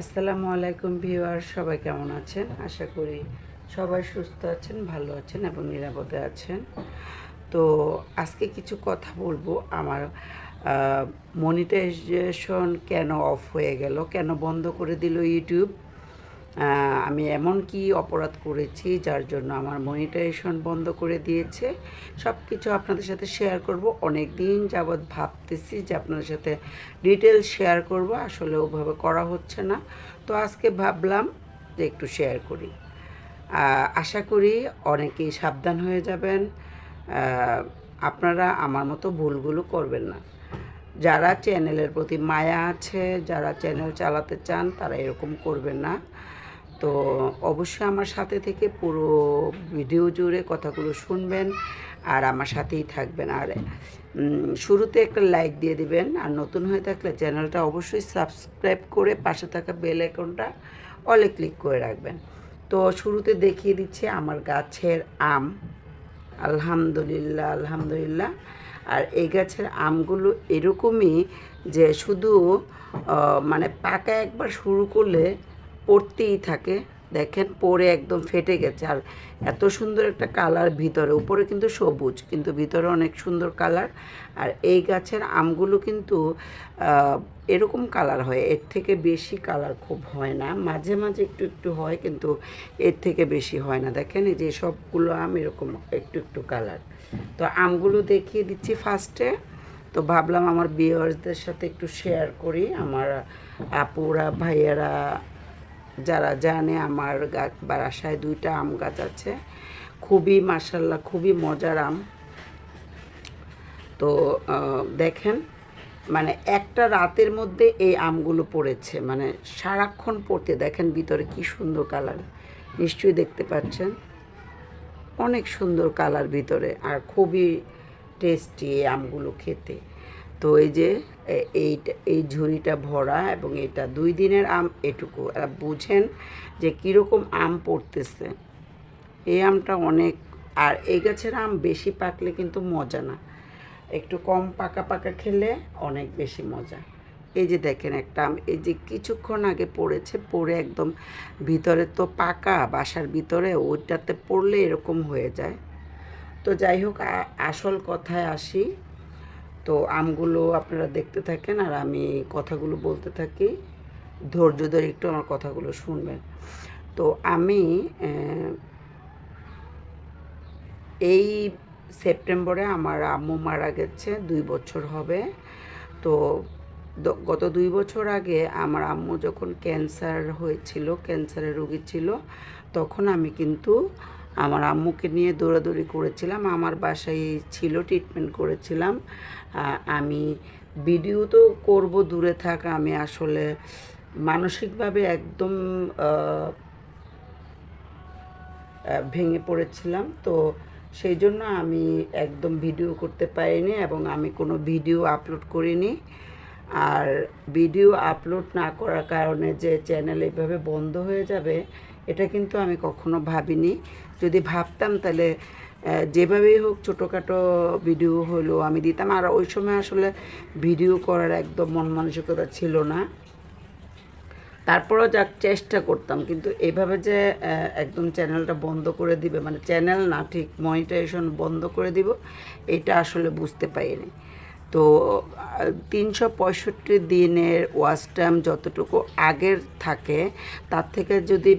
আসসালামু আলাইকুম ভিউয়ার সবাই কেমন আছেন? আশা করি সবাই সুস্থ আছেন, ভালো আছেন এবং নিরাপদে আছেন। তো আজকে কিছু কথা বলব। আমার মনিটাইজেশন কেন অফ হয়ে গেল, কেন বন্ধ করে দিল ইউটিউব আমি এমন কি অপরাধ করেছি যার জন্য আমার মনিটাইজেশন বন্ধ করে দিয়েছে? সব কিছু আপনাদের সাথে শেয়ার করব। অনেক দিন যাবৎ ভাবতেছি যে আপনাদের সাথে ডিটেলস শেয়ার করব। আসলে ওভাবে করা হচ্ছে না। তো আজকে ভাবলাম যে একটু শেয়ার করি। আশা করি অনেকেই সাবধান হয়ে যাবেন। আপনারা আমার মতো ভুলগুলো করবেন না। যারা চ্যানেলের প্রতি মায়া আছে, যারা চ্যানেল চালাতে চান, তারা এরকম করবেন না। তো অবশ্যই আমার সাথে থেকে পুরো ভিডিও জুড়ে কথাগুলো শুনবেন আর আমার সাথেই থাকবেন। আর শুরুতে একটা লাইক দিয়ে দিবেন। আর নতুন হয়ে থাকলে চ্যানেলটা অবশ্যই সাবস্ক্রাইব করে পাশে থাকা বেল আইকনটা অলে ক্লিক করে রাখবেন। তো শুরুতে দেখিয়ে দিচ্ছে আমার গাছের আম। আলহামদুলিল্লাহ আলহামদুলিল্লাহ। আর এই গাছের আমগুলো এরকমই যে শুধু মানে পাকা একবার শুরু করলে পড়তেই থাকে। দেখেন, পরে একদম ফেটে গেছে। আর এত সুন্দর একটা কালার ভিতরে। উপরে কিন্তু সবুজ, কিন্তু ভিতরে অনেক সুন্দর কালার। আর এই গাছের আমগুলো কিন্তু এরকম কালার হয়। এর থেকে বেশি কালার খুব হয় না। মাঝে মাঝে একটু একটু হয়, কিন্তু এর থেকে বেশি হয় না। দেখেন, এই যে সবগুলো আম এরকম একটু একটু কালার। তো আমগুলো দেখিয়ে দিচ্ছি ফার্স্টে। তো ভাবলাম আমার বিয়ার্সদের সাথে একটু শেয়ার করি। আমার আপুরা, ভাইয়েরা যারা জানে, আমার গাছ বাসায় দুইটা আম গাছ আছে। খুবই মাসাল্লাহ খুবই মজার আম। তো দেখেন মানে একটা রাতের মধ্যে এই আমগুলো পড়েছে মানে সারাক্ষণ পড়তে। দেখেন ভিতরে কি সুন্দর কালার, নিশ্চয়ই দেখতে পাচ্ছেন। অনেক সুন্দর কালার ভিতরে, আর খুবই টেস্টি এই আমগুলো খেতে। তো এই যে এইটা, এই ঝুড়িটা ভরা এবং এটা দুই দিনের আম এটুকু। এরা বুঝেন যে কীরকম আম পড়তেছে। এই আমটা অনেক, আর এই গাছের আম বেশি পাকলে কিন্তু মজা না। একটু কম পাকা পাকা খেলে অনেক বেশি মজা। এই যে দেখেন একটা আম, এই যে কিছুক্ষণ আগে পড়েছে, পড়ে একদম ভিতরে তো পাকা, বাসার ভিতরে ওইটাতে পড়লে এরকম হয়ে যায়। তো যাই হোক আসল কথায় আসি তো আমগুলো আপনারা দেখতে থাকেন আর আমি কথাগুলো বলতে থাকি। ধৈর্য ধরে একটু আমার কথাগুলো শুনবেন। তো আমি এই সেপ্টেম্বরে আমার আম্মু মারা গেছে, দুই বছর হবে। তো গত দুই বছর আগে আমার আম্মু যখন ক্যান্সার হয়েছিল, ক্যান্সারের রোগী ছিল, তখন আমি কিন্তু আমার আম্মুকে নিয়ে দৌড়াদৌড়ি করেছিলাম। আমার বাসায় ছিল ট্রিটমেন্ট করেছিলাম। আমি ভিডিও তো করব, দূরে থাকা, আমি আসলে মানসিকভাবে একদম ভেঙে পড়েছিলাম। তো সেই জন্য আমি একদম ভিডিও করতে পারিনি এবং আমি কোনো ভিডিও আপলোড করিনি। আর ভিডিও আপলোড না করার কারণে যে চ্যানেল এইভাবে বন্ধ হয়ে যাবে এটা কিন্তু আমি কখনো ভাবিনি। যদি ভাবতাম তাহলে যেভাবেই হোক ছোটোখাটো ভিডিও হলো আমি দিতাম। আর ওই সময় আসলে ভিডিও করার একদম মন মানসিকতা ছিল না। তারপরও যাক, চেষ্টা করতাম। কিন্তু এভাবে যে একদম চ্যানেলটা বন্ধ করে দিবে মানে চ্যানেল না, ঠিক মনিটাইজেশন বন্ধ করে দিব, এটা আসলে বুঝতে পারিনি। তো তিনশো পঁয়ষট্টি দিনের ওয়াচ টাইম যতটুকু আগের থাকে, তার থেকে যদি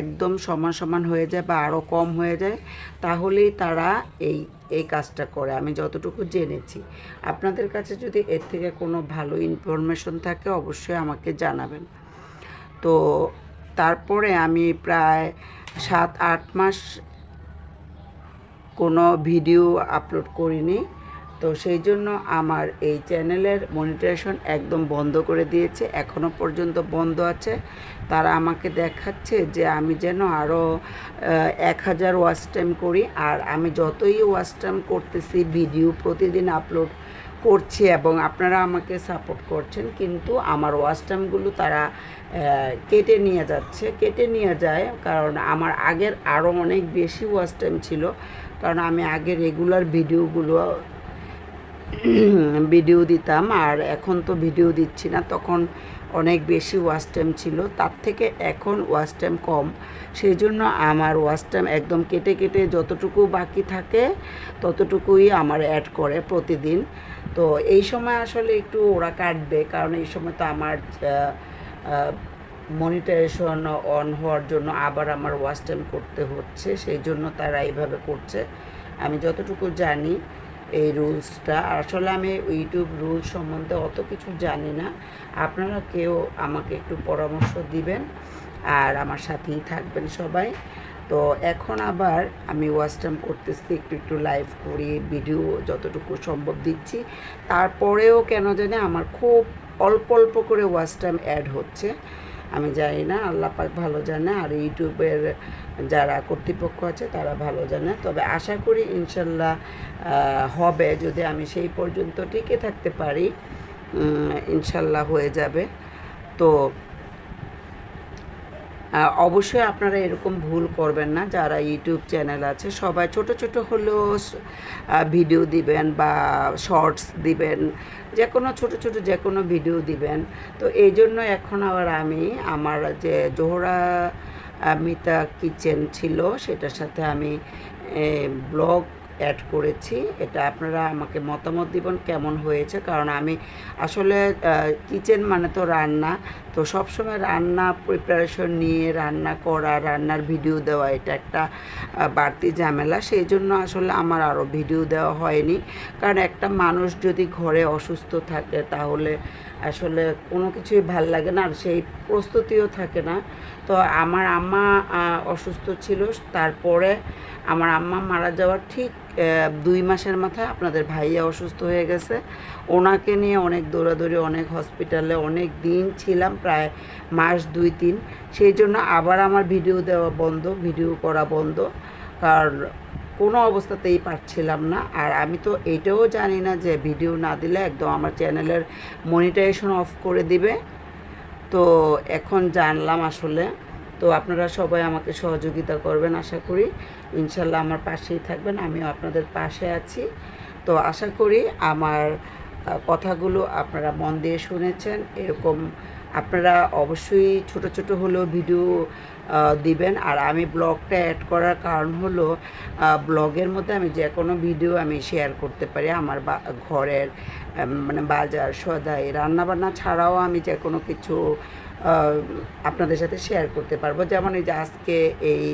একদম সমান সমান হয়ে যায় বা আরও কম হয়ে যায়, তাহলেই তারা এই এই কাজটা করে। আমি যতটুকু জেনেছি। আপনাদের কাছে যদি এর থেকে কোনো ভালো ইনফরমেশন থাকে, অবশ্যই আমাকে জানাবেন। তো, তারপরে আমি প্রায় সাত, আট মাস কোনো ভিডিও আপলোড করিনি। তো সেই জন্য আমার এই চ্যানেলের মনিটাইজেশন একদম বন্ধ করে দিয়েছে এখনও পর্যন্ত বন্ধ আছে। তারা আমাকে দেখাচ্ছে যে আমি যেন আরও এক হাজার ওয়াচ টাইম করি, আর আমি যতই ওয়াচ টাইম করতেছি, ভিডিও প্রতিদিন আপলোড করছি এবং আপনারা আমাকে সাপোর্ট করছেন, কিন্তু আমার ওয়াচ টাইমগুলো তারা কেটে নিয়ে যাচ্ছে। কেটে নিয়ে যায় কারণ আমার আগের আরও অনেক বেশি ওয়াচ টাইম ছিল, কারণ আমি আগে রেগুলার ভিডিওগুলো ভিডিও দিতাম আর এখন তো ভিডিও দিচ্ছি না। তখন অনেক বেশি ওয়াচ টাইম ছিল। তার থেকে এখন ওয়াচ টাইম কম। সেই জন্য আমার ওয়াচ টাইম একদম কেটে কেটে যতটুকু বাকি থাকে, ততটুকুই আমার অ্যাড করে প্রতিদিন। তো এই সময় আসলে একটু ওরা কাটবে। কারণ এই সময় তো আমার মনিটাইজেশন অন হওয়ার জন্য আবার আমার ওয়াচ টাইম করতে হচ্ছে। সেই জন্য তারা এইভাবে করছে। আমি যতটুকু জানি এই রুলসটা। আসলে আমি ইউটিউব রুলস সম্বন্ধে অত কিছু জানি না। আপনারা কেউ আমাকে একটু পরামর্শ দিবেন আর আমার সাথেই থাকবেন সবাই। তো এখন আবার আমি ওয়াচ টাইম করতেছি, একটু একটু লাইভ করি, ভিডিও যতটুকু সম্ভব দিচ্ছি। তারপরেও কেন জানি আমার খুব অল্প অল্প করে ওয়াচ টাইম অ্যাড হচ্ছে। আমি জানি না, আল্লাহ পাক ভালো জানে, আর ইউটিউবের যারা কর্তৃপক্ষ আছে তারা ভালো জানে। তবে আশা করি ইনশাল্লাহ হবে যদি আমি সেই পর্যন্ত টিকে থাকতে পারি ইনশাল্লাহ হয়ে যাবে। তো অবশ্যই আপনারা এরকম ভুল করবেন না, যারা ইউটিউব চ্যানেল আছে, সবাই ছোট ছোট হলেও ভিডিও দিবেন বা শর্টস দিবেন যে কোনো ছোটো ছোটো যে কোনো ভিডিও দিবেন। তো এই জন্য এখন আবার আমি আমার যে জোহরা মিতা কিচেন ছিল, সেটার সাথে আমি ব্লগ অ্যাড করেছি। এটা আপনারা আমাকে মতামত দিবেন কেমন হয়েছে, কারণ আমি আসলে কিচেন মানে তো রান্না, তো সবসময় রান্না প্রিপারেশন নিয়ে, রান্না করা, রান্নার ভিডিও দেওয়া, এটা একটা বাড়তি ঝামেলা। সেই জন্য আসলে আমার আরও ভিডিও দেওয়া হয়নি। কারণ একটা মানুষ যদি ঘরে অসুস্থ থাকে, তাহলে আসলে কোনো কিছুই ভালো লাগে না, আর সেই প্রস্তুতিও থাকে না। তো আমার আম্মা অসুস্থ ছিল, তারপরে আমার আম্মা মারা যাওয়ার ঠিক দুই মাসের মাথায় আপনাদের ভাইয়া অসুস্থ হয়ে গেছে। ওনাকে নিয়ে অনেক দৌড়াদৌড়ি, অনেক হসপিটালে অনেক দিন ছিলাম, প্রায় মাস দুই, তিন। সেই জন্য আবার আমার ভিডিও দেওয়া বন্ধ, ভিডিও করা বন্ধ। কারণ কোনো অবস্থাতেই পারছিলাম না। আর আমি তো এটাও জানি না যে ভিডিও না দিলে একদম আমার চ্যানেলের মনিটাইজেশন অফ করে দিবে। তো এখন জানলাম আসলে। তো আপনারা সবাই আমাকে সহযোগিতা করবেন আশা করি। ইনশাল্লাহ আমার পাশেই থাকবেন, আমিও আপনাদের পাশে আছি। তো আশা করি আমার কথাগুলো আপনারা মন দিয়ে শুনেছেন। এরকম আপনারা অবশ্যই ছোট ছোট হলেও ভিডিও দিবেন। আর আমি ব্লগটা অ্যাড করার কারণ হলো ব্লগের মধ্যে আমি যে কোনো ভিডিও আমি শেয়ার করতে পারি। আমার ঘরের মানে বাজার, সদাই, রান্নাবান্না ছাড়াও আমি যে কোনো কিছু আপনাদের সাথে শেয়ার করতে পারব। যেমন এই যে আজকে এই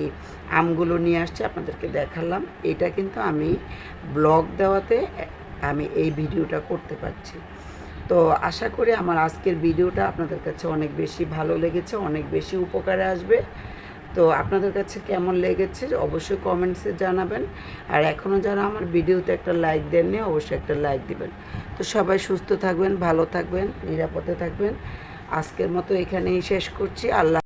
আমগুলো নিয়ে আসছে, আপনাদেরকে দেখালাম। এটা কিন্তু আমি ব্লগ দেওয়াতে, আমি এই ভিডিওটা করতে পারছি। তো আশা করি আমার আজকের ভিডিওটা আপনাদের কাছে অনেক বেশি ভালো লেগেছে, অনেক বেশি উপকারে আসবে। তো আপনাদের কাছে কেমন লেগেছে অবশ্যই কমেন্টসে জানাবেন। আর এখনও যারা আমার ভিডিওতে একটা লাইক দেননি, অবশ্যই একটা লাইক দিবেন। তো সবাই সুস্থ থাকবেন, ভালো থাকবেন, নিরাপদে থাকবেন। আজকের মতো এখানেই শেষ করছি। আল্লাহ